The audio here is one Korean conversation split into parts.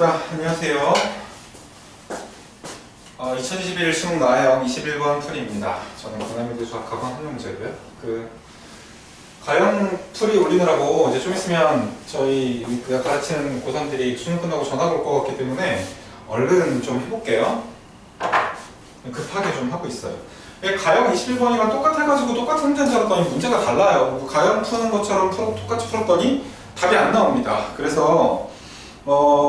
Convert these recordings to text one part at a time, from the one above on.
자, 안녕하세요. 어, 2021 수능 나영 21번 풀이입니다. 저는 고남이대 수학학원 한용재고요. 그 가형 풀이 올리느라고 이제 좀 있으면 저희 그 가르치는 고삼들이 수능 끝나고 전화가 올것 같기 때문에 얼른 좀 해볼게요. 급하게 좀 하고 있어요. 이게 가형 21번이랑 똑같아가지고 똑같은 문제인 줄 알았더니 문제가 달라요. 뭐 가형 푸는 것처럼 풀- 똑같이 풀었더니 답이 안 나옵니다. 그래서 어,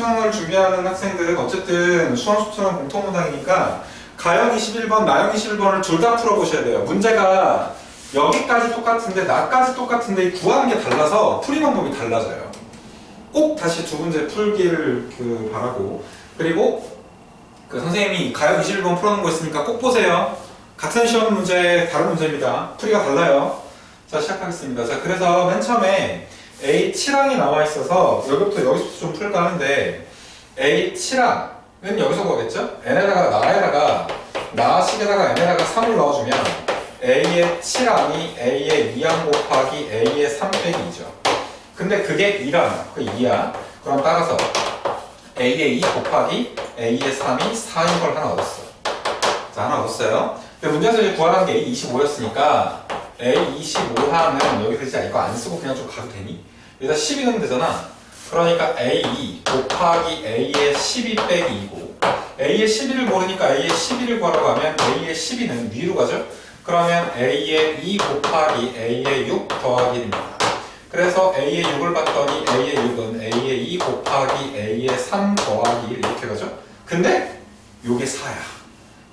수능을 준비하는 학생들은 어쨌든 수험 수투는 공통문항이니까 가형 21번, 나형 21번을 둘 다 풀어보셔야 돼요. 문제가 여기까지 똑같은데 나까지 똑같은데 이 구하는 게 달라서 풀이 방법이 달라져요. 꼭 다시 두 문제 풀기를 그 바라고 그리고 그 선생님이 가형 21번 풀어놓은 거 있으니까 꼭 보세요. 같은 시험 문제 다른 문제입니다. 풀이가 달라요. 자 시작하겠습니다. 자 그래서 맨 처음에 A7항이 나와 있어서 여기부터 여기서부터 좀 풀까 하는데 A7항은 여기서 구하겠죠? n에다가 나에다가 나식에다가 n에다가 3을 넣어주면 A의 7항이 A의 2항 곱하기 A의 3 빼기 2죠. 근데 그게 2랑 그 2야. 그럼 따라서 A의 2 곱하기 A의 3이 4인 걸 하나 얻었어. 자 하나 얻었어요. 근데 문제에서 이제 구하라는 게 A 25였으니까 A 25항은 여기서 진짜 이거 안 쓰고 그냥 좀 가도 되니? 여기다 12 넣으면 되잖아. 그러니까 A2 곱하기 A의 12 빼기 2고 A의 12를 모르니까 A의 12를 구하러 가면 A의 12는 위로 가죠? 그러면 A의 2 곱하기 A의 6 더하기 1입니다. 그래서 A의 6을 봤더니 A의 6은 A의 2 곱하기 A의 3 더하기 1 이렇게 가죠? 근데 요게 4야.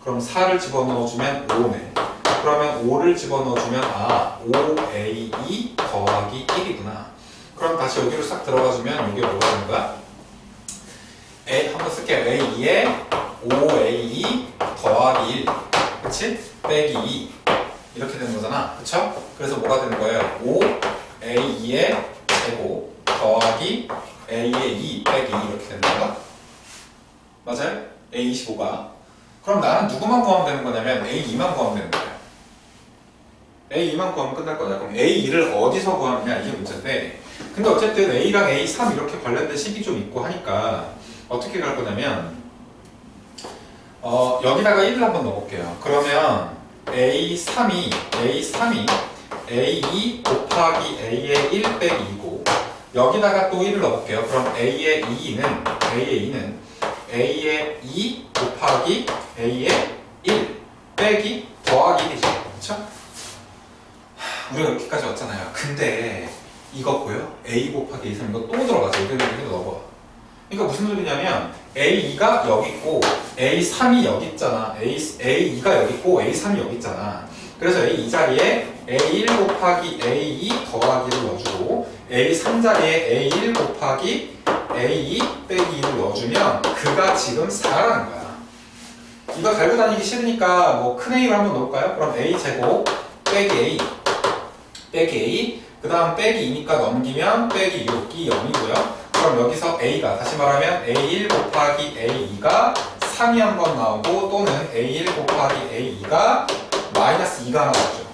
그럼 4를 집어넣어주면 5네. 그러면 5를 집어넣어주면 아 5A2 더하기 1이구나. 그럼 다시 여기로 싹 들어가주면 이게 뭐가 거야? A 한번 쓸게요. A2에 5A2 더하기 1 그치? 빼기 2 이렇게 되는 거잖아. 그쵸? 그래서 뭐가 되는 거예요? 5A2의 제곱 더하기 A의 2 빼기 2 이렇게 되는 거야. 맞아요? A25가 그럼 나는 누구만 구하면 되는 거냐면 A2만 구하면 되는 거예요. A2만 구하면 끝날 거다. 그럼 A2를 어디서 구하느냐 이게 문제인데 근데 어쨌든 A랑 A3 이렇게 관련된 식이 좀 있고 하니까 어떻게 갈 거냐면 어, 여기다가 1을 한번 넣어볼게요. 그러면 A3이 A3이 A2 곱하기 A의 1 빼기 2고 여기다가 또 1을 넣어볼게요. 그럼 A의 2는 A의 2는 A의 2 곱하기 A의 1 빼기 더하기 1이죠. 그렇죠? 우리가 여기까지 왔잖아요. 근데 보여? A 곱하기 A3 이거 또 들어가죠. 여기를 이렇게 넣어봐. 그러니까 무슨 소리냐면 A2가 여기 있고 A3이 여기 있잖아. A, A2가 여기 있고 A3이 여기 있잖아. 그래서 A2 자리에 A1 곱하기 A2 더하기를 넣어주고 A3 자리에 A1 곱하기 A2 빼기 2를 넣어주면 그가 지금 4라는 거야. 이거 달고 다니기 싫으니까 뭐 큰 A를 한번 넣을까요? 그럼 A 제곱 빼기 A 빼기 A 그 다음 빼기 2니까 넘기면 빼기 6이 0이고요. 그럼 여기서 A가 다시 말하면 A1 곱하기 A2가 3이 한 번 나오고 또는 A1 곱하기 A2가 마이너스 2가 나오죠.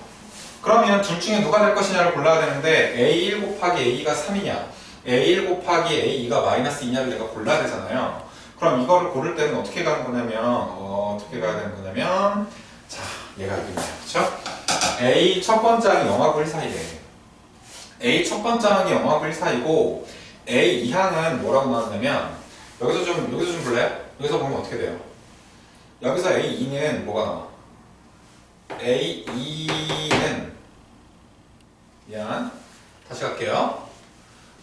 그러면 둘 중에 누가 될 것이냐를 골라야 되는데 A1 곱하기 A2가 3이냐 A1 곱하기 A2가 마이너스 2냐를 내가 골라야 되잖아요. 그럼 이거를 고를 때는 어떻게 가는 거냐면 어, 떻게 가야 되는 거냐면 자 얘가 여기 있네요. 그쵸? A 첫 번째 항이 영하고 1 사이래. A 첫 번째 항이 영하고 1 사이고 A 2항은 뭐라고 나왔냐면 여기서 좀 여기서 좀 볼래요? 여기서 보면 어떻게 돼요? 여기서 A 2는 뭐가 나와? A 2는 미안 다시 갈게요.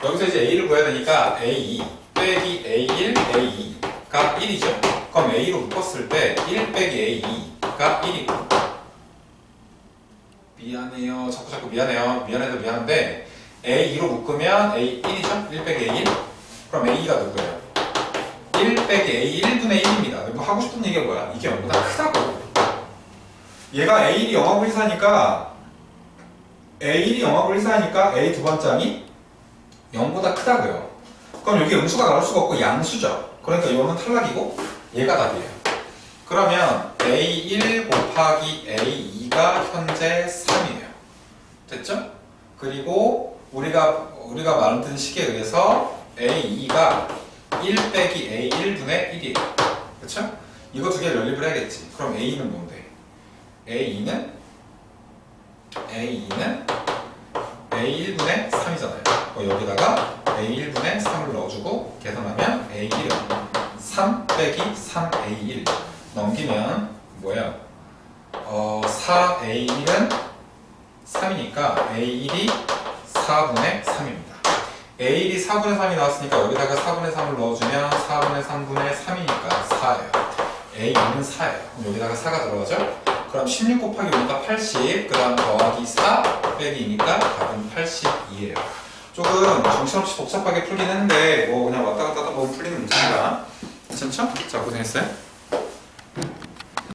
여기서 이제 A를 구해야 되니까 A2 빼기 A1 A2가 1이죠. 그럼 A로 묶었을 때 1 빼기 A2가 1이고 미안해요. 자꾸 자꾸 미안해요. 미안해도 미안한데 A2로 묶으면 A1이죠? 1 빼기 A1 그럼 A가 누구예요? 1 빼기 A 1분의 1입니다. 뭐 하고 싶은 얘기가 뭐야? 이게 0보다 크다고. 얘가 A1이 0하고 1 사니까 A1이 0하고 1 사니까 A 두 번째 항이 0보다 크다고요. 그럼 여기 음수가 나올 수가 없고 양수죠. 그러니까 이거는 탈락이고 얘가 답이에요. 그러면 A1 곱하기 A2가 현재 3이에요. 됐죠? 그리고 우리가 우리가 만든 식에 의해서 A2가 1 빼기 A 1분의 1이에요. 그쵸? 이거 두개 연립을 해야겠지. 그럼 A는 뭔데? A2는 A2는 A 1분의 3이잖아요. 어, 여기다가 A 1분의 3을 넣어주고 계산하면 A1은 3 빼기 3A1 넘기면 뭐야? 어, 4A1은 3이니까 A1이 4분의 3입니다. A1이 4분의 3이 나왔으니까 여기다가 4분의 3을 넣어주면 4분의 3분의 3이니까 4예요. A2는 4예요. 그럼 여기다가 4가 들어가죠? 그럼 16 곱하기 5니까 80, 그 다음 더하기 4 빼기 2니까 답은 82예요. 조금 정신없이 복잡하게 풀긴 했는데 뭐 그냥 왔다 갔다 하다 보면 풀리는 문제니까 괜찮죠? 자 고생했어요.